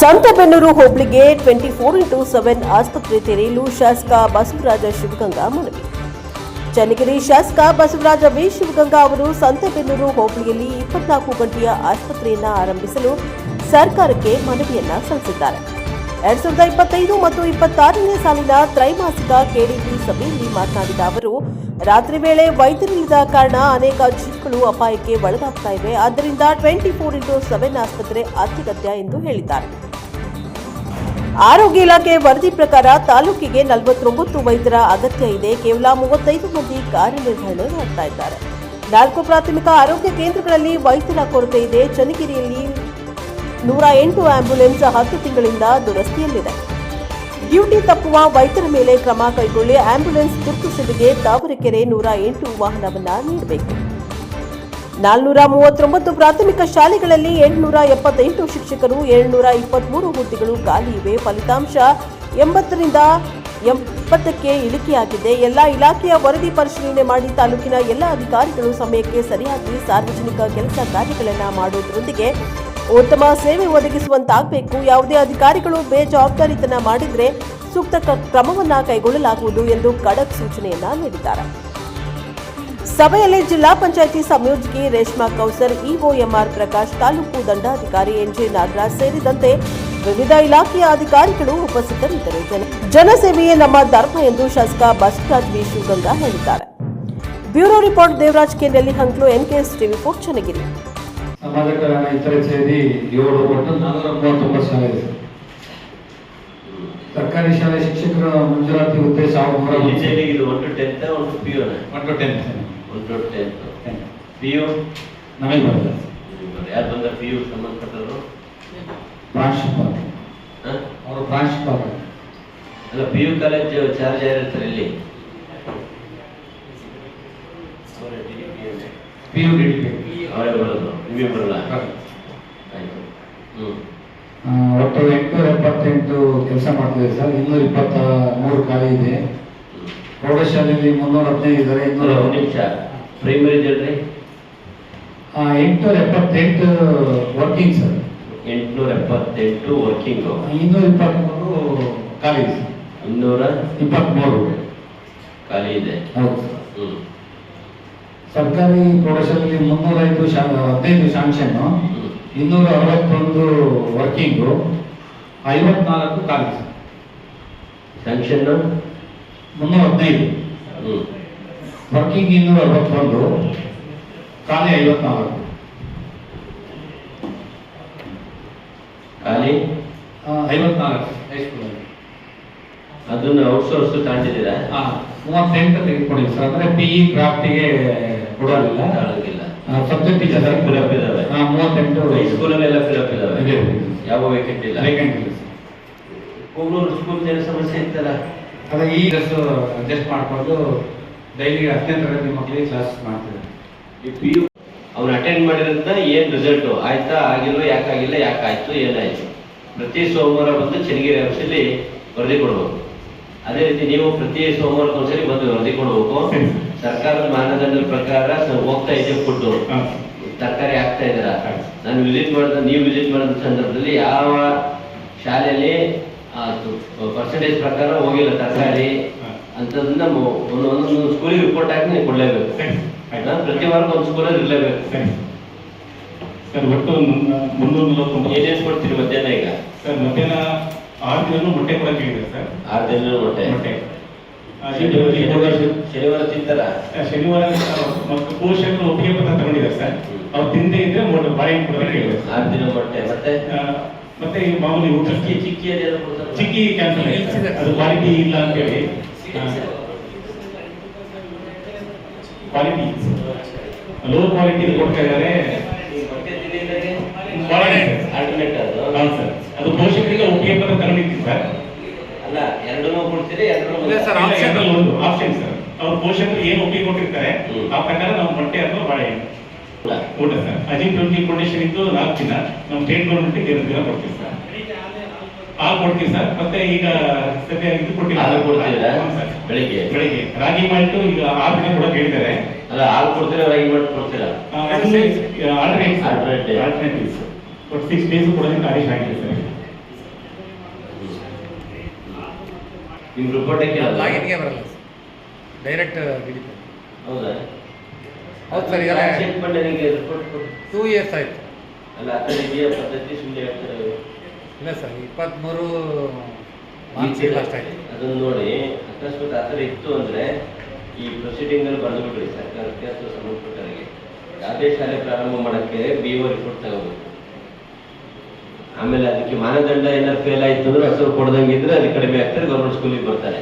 ಸಂತೆಬೆನ್ನೂರು ಹೋಬಳಿಗೆ twenty four into seven ಆಸ್ಪತ್ರೆ ತೆರೆಯಲು ಶಾಸಕ ಬಸವರಾಜ ಶಿವಗಂಗಾ ಮನವಿ. ಚನ್ನಗಿರಿ ಶಾಸಕ ಬಸವರಾಜ ವಿ. ಶಿವಗಂಗಾ ಅವರು ಸಂತಬೆನ್ನೂರು ಹೋಬಳಿಯಲ್ಲಿ ಇಪ್ಪತ್ನಾಲ್ಕು ಗಂಟೆಯ ಆಸ್ಪತ್ರೆಯನ್ನು ಆರಂಭಿಸಲು ಸರ್ಕಾರಕ್ಕೆ ಮನವಿಯನ್ನ ಸಲ್ಲಿಸಿದ್ದಾರೆ. ಎರಡ್ ಸಾವಿರದ ಇಪ್ಪತ್ತೈದು ಮತ್ತು ಇಪ್ಪತ್ತಾರನೇ ಸಾಲಿನ ತ್ರೈಮಾಸಿಕ ಕೆಡಿಪಿ ಸಭೆಯಲ್ಲಿ ಮಾತನಾಡಿದ ಅವರು, ರಾತ್ರಿ ವೇಳೆ ವೈದ್ಯರಿಲ್ಲದ ಕಾರಣ ಅನೇಕ ಜೀವಗಳು ಅಪಾಯಕ್ಕೆ ಒಳಗಾಗ್ತಾ ಇವೆ. ಆದ್ದರಿಂದ ಟ್ವೆಂಟಿ ಫೋರ್ ಇಂಟು ಸೆವೆನ್ ಆಸ್ಪತ್ರೆ ಅತ್ಯಗತ್ಯ ಎಂದು ಹೇಳಿದ್ದಾರೆ. ಆರೋಗ್ಯ ಇಲಾಖೆ ವರದಿ ಪ್ರಕಾರ ತಾಲೂಕಿಗೆ ನಲವತ್ತೊಂಬತ್ತು ವೈದ್ಯರ ಅಗತ್ಯ ಇದೆ. ಕೇವಲ ಮೂವತ್ತೈದು ಮಂದಿ ಕಾರ್ಯನಿರ್ವಹಣೆ ಮಾಡ್ತಾ ಇದ್ದಾರೆ. ನಾಲ್ಕು ಪ್ರಾಥಮಿಕ ಆರೋಗ್ಯ ಕೇಂದ್ರಗಳಲ್ಲಿ ವೈದ್ಯರ ಕೊರತೆ ಇದೆ. ಚನ್ನಗಿರಿಯಲ್ಲಿ ನೂರ ಎಂಟು ಆಂಬ್ಯುಲೆನ್ಸ್ ಹತ್ತು ತಿಂಗಳಿಂದ ದುರಸ್ತಿಯಲ್ಲಿದೆ. ಡ್ಯೂಟಿ ತಪ್ಪುವ ವೈದ್ಯರ ಮೇಲೆ ಕ್ರಮ ಕೈಗೊಳ್ಳಿ ಆಂಬ್ಯುಲೆನ್ಸ್ ತುರ್ತು ಸೇವೆಗೆ ತಾವರೆಕೆರೆ ನೂರ ಎಂಟು ವಾಹನವನ್ನ ನೀಡಬೇಕು. ನಾಲ್ನೂರ ಮೂವತ್ತೊಂಬತ್ತು ಪ್ರಾಥಮಿಕ ಶಾಲೆಗಳಲ್ಲಿ ಎಂಟುನೂರ ಎಪ್ಪತ್ತೆಂಟು ಶಿಕ್ಷಕರು ಏಳ್ನೂರ ಇಪ್ಪತ್ಮೂರು ಹುದ್ದೆಗಳು ಖಾಲಿ ಇವೆ. ಫಲಿತಾಂಶ, ಎಂಬತ್ತರಿಂದ ಎಪ್ಪತ್ತಕ್ಕೆ ಇಳಿಕೆಯಾಗಿದೆ. ಎಲ್ಲ ಇಲಾಖೆಯ ವರದಿ ಪರಿಶೀಲನೆ ಮಾಡಿ ತಾಲೂಕಿನ ಎಲ್ಲ ಅಧಿಕಾರಿಗಳು ಸಮಯಕ್ಕೆ ಸರಿಯಾಗಿ ಸಾರ್ವಜನಿಕ ಕೆಲಸ ಕಾರ್ಯಗಳನ್ನು ಮಾಡುವುದರೊಂದಿಗೆ ಉತ್ತಮ ಸೇವೆ ಒದಗಿಸುವಂತಾಗಬೇಕು. ಯಾವುದೇ ಅಧಿಕಾರಿಗಳು ಬೇಜವಾಬ್ದಾರಿತನ ಮಾಡಿದರೆ ಸೂಕ್ತ ಕ್ರಮವನ್ನ ಕೈಗೊಳ್ಳಲಾಗುವುದು ಎಂದು ಖಡಕ್ ಸೂಚನೆಯನ್ನ ನೀಡಿದ್ದಾರೆ. ಸಭೆಯಲ್ಲಿ ಜಿಲ್ಲಾ ಪಂಚಾಯಿತಿ ಸಂಯೋಜಕಿ ರೇಷ್ಮಾ ಕೌಸರ್, ಇಒ ಎಂಆರ್ ಪ್ರಕಾಶ್, ತಾಲೂಕು ದಂಡಾಧಿಕಾರಿ ಎನ್ಜೆ ನಾಗರಾಜ್ ಸೇರಿದಂತೆ ವಿವಿಧ ಇಲಾಖೆಯ ಅಧಿಕಾರಿಗಳು ಉಪಸ್ಥಿತರಿದ್ದರು. ಜನ, ಜನಸೇವೆಯೇ ನಮ್ಮ ಧರ್ಮ ಎಂದು ಶಾಸಕ ಬಸವರಾಜ್ ವಿ. ಶಿವಗಂಗಾ ಹೇಳಿದ್ದಾರೆ. ಬ್ಯೂರೋ ರಿಪೋರ್ಟ್ ದೇವರಾಜ್ ಕೆನೆಲ್ಲಿ ಹಂಕ್ಲು ಎನ್ಕೆಎಸ್ ಟಿವಿ ಫೋರ್ ಚನ್ನಗಿರಿ. ಸಮಾಜ ಕಲ್ಯಾಣ ಇತರೆ ಸೇರಿ ಏಳು ಒಟ್ಟು ನಾನ್ನೂರ ಮೂವತ್ತೊಂಬತ್ತು ಶಾಲೆ ಇದೆ ಸರ್ಕಾರಿ ಶಾಲೆ ಶಿಕ್ಷಕರ ಮಂಜೂರಾತಿ ಹುದ್ದೆ ಸಾವಿರದ ಇದು one to tenth one to P U one to tenth one to tenth P U ನಮಗೆ ಬರ್ತದೆ ಯಾರು ಬಂದ ಪಿ ಯು ಸಂಬಂಧಪಟ್ಟವರು? ಪ್ರಾಂಶುಪಾಲ? ಅವರು ಪ್ರಾಂಶುಪಾಲ. ಅಲ್ಲ ಪಿ ಯು ಕಾಲೇಜ್ ಚಾರ್ಜ್ ಇಲ್ಲಿ? ಪಿ ಯು ಡಿ ಅವರೇ ಬರೋದು. ನಿಮಗೆ ಬರಲ್ಲ? ಆಯ್ತು. ಹ್ಞೂ ಒಟ್ಟು ಎಂಟುನೂರ ಎಪ್ಪತ್ತೆಂಟು ಕೆಲಸ ಮಾಡ್ತಿದೆ ಸರ್. ಇನ್ನೂರ ಇಪ್ಪತ್ತ ಮೂರು ಖಾಲಿ ಇದೆ. ಪ್ರೌಢಶಾಲೆಯಲ್ಲಿ ಮುನ್ನೂರ ಹದಿನೈದು ಇದ್ದಾರೆ ಇನ್ನೂರ ಒಂದು ನಿಮಿಷ. ಪ್ರೈಮರಿ ಹೇಳ್ರಿ ಎಂಟುನೂರ ಎಪ್ಪತ್ತೆಂಟು ವರ್ಕಿಂಗ್ ಸರ್ ಎಂಟುನೂರ ಎಪ್ಪತ್ತೆಂಟು ವರ್ಕಿಂಗು ಇನ್ನೂರ ಇಪ್ಪತ್ತ್ಮೂರು ಖಾಲಿ ಇದೆ ಸರ್ ಇನ್ನೂರ ಇಪ್ಪತ್ತ್ಮೂರು ಖಾಲಿ ಇದೆ. ಹೌದು ಸರ್ ಹ್ಮ್. ಸರ್ಕಾರಿ ಪ್ರೌಢಶಾಲೆಯಲ್ಲಿ ಮುನ್ನೂರೈದು ಶಾ ಹದಿನೈದು ಶಾಂಕ್ಷನ್ ಹ್ಮ್ ಇನ್ನೂರ ಅರವತ್ತೊಂದು ವರ್ಕಿಂಗು ಐವತ್ನಾಲ್ಕು ಕಾಲೇಜ್. ಸ್ಯಾಂಕ್ಷನ್ ಮುನ್ನೂರ ಹದಿನೈದು. ವರ್ಕಿಂಗ್ ಇನ್ನೂರ ಅರವತ್ತೊಂದು ಖಾಲಿ ಐವತ್ನಾಲ್ಕು. ಖಾಲಿ? ಐವತ್ನಾಲ್ಕು ಅದನ್ನು ಅದನ್ನ ಔಟ್ಸೋರ್ಸ್ ತಾಂಡಿದ್ದೀರಾ ಹಾಂ ಮೂವತ್ತೆಂಟು ತೆಗೆದುಕೊಂಡಿವಿ ಸರ್. ಅಂದರೆ ಪಿ ಇ ಕ್ರಾಫ್ಟಿಗೆ ಕೊಡೋದಿಲ್ಲ. ಕೊಡೋದಿಲ್ಲ. ಸಬ್ಜೆಕ್ಟ್ ಟೀಚರ್ Fill ಅಪ್ ಇದಾವೆ. ಹಾಂ ಮೂವತ್ತೆಂಟು ಹೈಸ್ಕೂಲಲ್ಲೆಲ್ಲ ಫಿಲಪ್ ಇದಾವೆ ಇದೆ. ಯಾವ ವೇಕೆಂಟ್ ಇಲ್ಲ? ವೇಕೆಂಟ್ ಕೋಗ್ಲೂರು ಸ್ಕೂಲ್ ಜನ ಸಮಸ್ಯೆ ಇತ್ತಲ್ಲ? ಅದ ಈ ಡ್ರೆಸ್ ಅಡ್ಜಸ್ಟ್ ಮಾಡಿಕೊಂಡು ಡೈಲಿ ಹತ್ತನೇ ತರಗತಿ ಮಕ್ಕಳಿಗೆ ಕ್ಲಾಸ್ ಮಾಡ್ತಿದ್ದಾರೆ. ಈ ಪಿ ಯು ಅವ್ರು ಅಟೆಂಡ್ ಮಾಡಿರೋದ್ರಿಂದ ಏನ್ ರಿಸಲ್ಟ್ ಆಯ್ತಾ ಆಗಿಲ್ಲ ಯಾಕಾಗಿಲ್ಲ ಯಾಕಾಯ್ತು ಏನಾಯ್ತು ಪ್ರತಿ ಸೋಮವಾರ ಬಂದು ಚನ್ನಗಿರಿ ಆಫೀಸಲ್ಲಿ ವರದಿ ಕೊಡಬೇಕು. ಅದೇ ರೀತಿ ನೀವು ಪ್ರತಿ ಸೋಮವಾರ ಒಂದ್ಸರಿ ಬಂದು ವರದಿ ಕೊಡ್ಬೇಕು. ಸರ್ಕಾರದ ಮಾನದಂಡದ ಪ್ರಕಾರ ಹೋಗ್ತಾ ಇದೆ ಫುಡ್ ತರಕಾರಿ ಹಾಕ್ತಾ ಇದ್ದೀರ? ನಾನು ವಿಸಿಟ್ ಮಾಡಿದ ನೀವು ವಿಸಿಟ್ ಮಾಡಿದ ಸಂದರ್ಭದಲ್ಲಿ ಯಾವ ಶಾಲೆಯಲ್ಲಿ ಪರ್ಸೆಂಟೇಜ್ ಪ್ರಕಾರ ಹೋಗಿಲ್ಲ ತರಕಾರಿ. ಅಂತದನ್ನ ಒಂದೊಂದು ಸ್ಕೂಲಿಗೆ ರಿಪೋರ್ಟ್ ಹಾಕಿ ನೀವು ಕೊಡಲೇಬೇಕು. ಪ್ರತಿ ವಾರ ಒಂದು ಸ್ಕೂಲಲ್ಲಿ ಇರಲೇಬೇಕು. ಸರಿ. ಒಟ್ಟು ಮುನ್ನೂರ ನಲವತ್ತೊಂಬತ್ತು ಏನೇನು ಕೊಡ್ತೀರಿ ಮಧ್ಯಾಹ್ನ ಈಗ? ಸರ್ ಮಧ್ಯಾಹ್ನ ಆರು ದಿನ ಮೊಟ್ಟೆ ಕೊಡಕ್ಕೆ ಸರ್? ಆರು ದಿನ ಮೊಟ್ಟೆ. ಶನಿವಾರ ತಿಂತಾರ? ಶನಿವಾರ ಮತ್ತು ಪೋಷಕರು ಒಪ್ಪಿಗೆ ಪತ್ರ ತಗೊಂಡಿದ್ದಾರೆ ಸರ್. ಅವ್ರು ತಿಂದೆ ಇದ್ರೆ ಮೊಟ್ಟೆ ಬಾಳೆಹಣ್ಣು ಕೊಡೋದು ಹೇಳಿದ್ದಾರೆ ಆರು ದಿನ ಮೊಟ್ಟೆ ಮತ್ತೆ? ಮತ್ತೆ ಈ ಮಾಮೂಲಿ ಊಟ. ಚಿಕ್ಕಿ ಚಿಕ್ಕಿ? ಚಿಕ್ಕಿ ಕ್ಯಾನ್ಸಲ್ ಅದು ಕ್ವಾಲಿಟಿ ಇಲ್ಲ ಅಂತ ಹೇಳಿ. ಕ್ವಾಲಿಟಿ. ಲೋ ಕ್ವಾಲಿಟಿ ಕೊಡ್ತಾ ಇದ್ದಾರೆ. ಅದು. ಹೌದು ಸರ್. ಅದು ಪೋಷಕರಿಗೆ ಒಪ್ಪಿಗೆ ಪತ್ರ ತಗೊಂಡಿದ್ದೀವಿ ಸರ್. ಅಲ್ಲ ಎರಡನ್ನೂ ಕೊಡ್ತೀರಿ ಎರಡನ್ನೂ ಸರ್ ಆಪ್ಷನ್ ಒಂದು ಆಪ್ಷನ್ ಸರ್. ಅವ್ರ ಪೋಷಕರು ಏನು ಒಪ್ಪಿಗೆ ಕೊಟ್ಟಿರ್ತಾರೆ ಆ ಪ್ರಕಾರ ನಾವು ಮೊಟ್ಟೆ ಅಥವಾ ಬಾಳೆಹಣ್ಣು ಇಲ್ಲ. ಊಟ ಸರ್. ಅಜಿನ್ ಟ್ವೆಂಟಿ ಕಂಡೀಷನ್ ಇದ್ದು ನಾಲ್ಕು ದಿನ ನಮ್ಮ ಸ್ಟೇಟ್ ಗೌರ್ಮೆಂಟ್ ಎರಡು ದಿನ ಕೊಡ್ತೀವಿ ಸರ್. ಹಾಲು ಕೊಡ್ತೀವಿ ಸರ್. ಮತ್ತೆ ಈಗ ಸದ್ಯ ಇದು ಕೊಟ್ಟಿಲ್ಲ. ಹಾಲು ಕೊಡ್ತೀರಾ? ಸರ್. ಬೆಳಿಗ್ಗೆ? ಬೆಳಿಗ್ಗೆ. ರಾಗಿ ಮಾಲ್ಟು ಈಗ ಆರು ದಿನ ಕೂಡ ಕೇಳಿದ್ದಾರೆ. ಅಲ್ಲ ಹಾಲು ಕೊಡ್ತೀರಾ ರಾಗಿ ಮಾಲ್ಟ್ ಕೊಡ್ತೀರಾ? Alternate Alternate. Alternative but six days ಕೊಡೋದಕ್ಕೆ ಆದೇಶ ಆಗಿದೆ ಸರ್. ನಿಮ್ ರಿಪೋರ್ಟಿಗೆ ಲಾಗಿನ್ಗೆ ಬರಲ್ಲ ಡೈರೆಕ್ಟ್ ಹಿಡಿತು ಹೌದಾ? ಹೌದು ಸರ್ ಎಲ್ಲ ಚೆಕ್ ಮಾಡಿ ನನಗೆ ರಿಪೋರ್ಟ್ ಟೂ ಇಯರ್ಸ್ ಆಯಿತು. ಅಲ್ಲ ಥರ ಇದೆಯಾ ಪದ್ಧತಿ ಸುಮ್ಮನೆ ಹೇಳ್ತಾರೆ ಇಲ್ಲ ಸರ್ ಇಪ್ಪತ್ತ್ಮೂರು ಮಾರ್ಚ್ ಲಾಸ್ಟ್ ಆಯಿತು. ಅದನ್ನು ನೋಡಿ ಅಕಸ್ಮಾತ್ ಆ ಥರ ಇತ್ತು ಅಂದರೆ ಈ ಪ್ರೊಸೀಡಿಂಗಲ್ಲಿ ಬರೆದು ಬಿಡ್ರಿ ಸರ್ಕಾರಕ್ಕೆ ಅಥವಾ ಸಂಬಂಧಪಟ್ಟವರಿಗೆ. ಯಾವುದೇ ಶಾಲೆ ಪ್ರಾರಂಭ ಮಾಡಕ್ಕೆ ಬಿ ಒ ರಿಪೋರ್ಟ್ ತಗೋಬೇಕು. ಆಮೇಲೆ ಅದಕ್ಕೆ ಮಾನದಂಡ ಏನಾದ್ರು ಫೇಲ್ ಆಯ್ತು ಅಂದ್ರೆ ಹೆಸರು ಕೊಡ್ದಂಗಿದ್ರೆ ಅದು ಕಡಿಮೆ ಆಗ್ತಾರೆ ಗೌರ್ಮೆಂಟ್ ಸ್ಕೂಲಿಗೆ ಬರ್ತಾರೆ.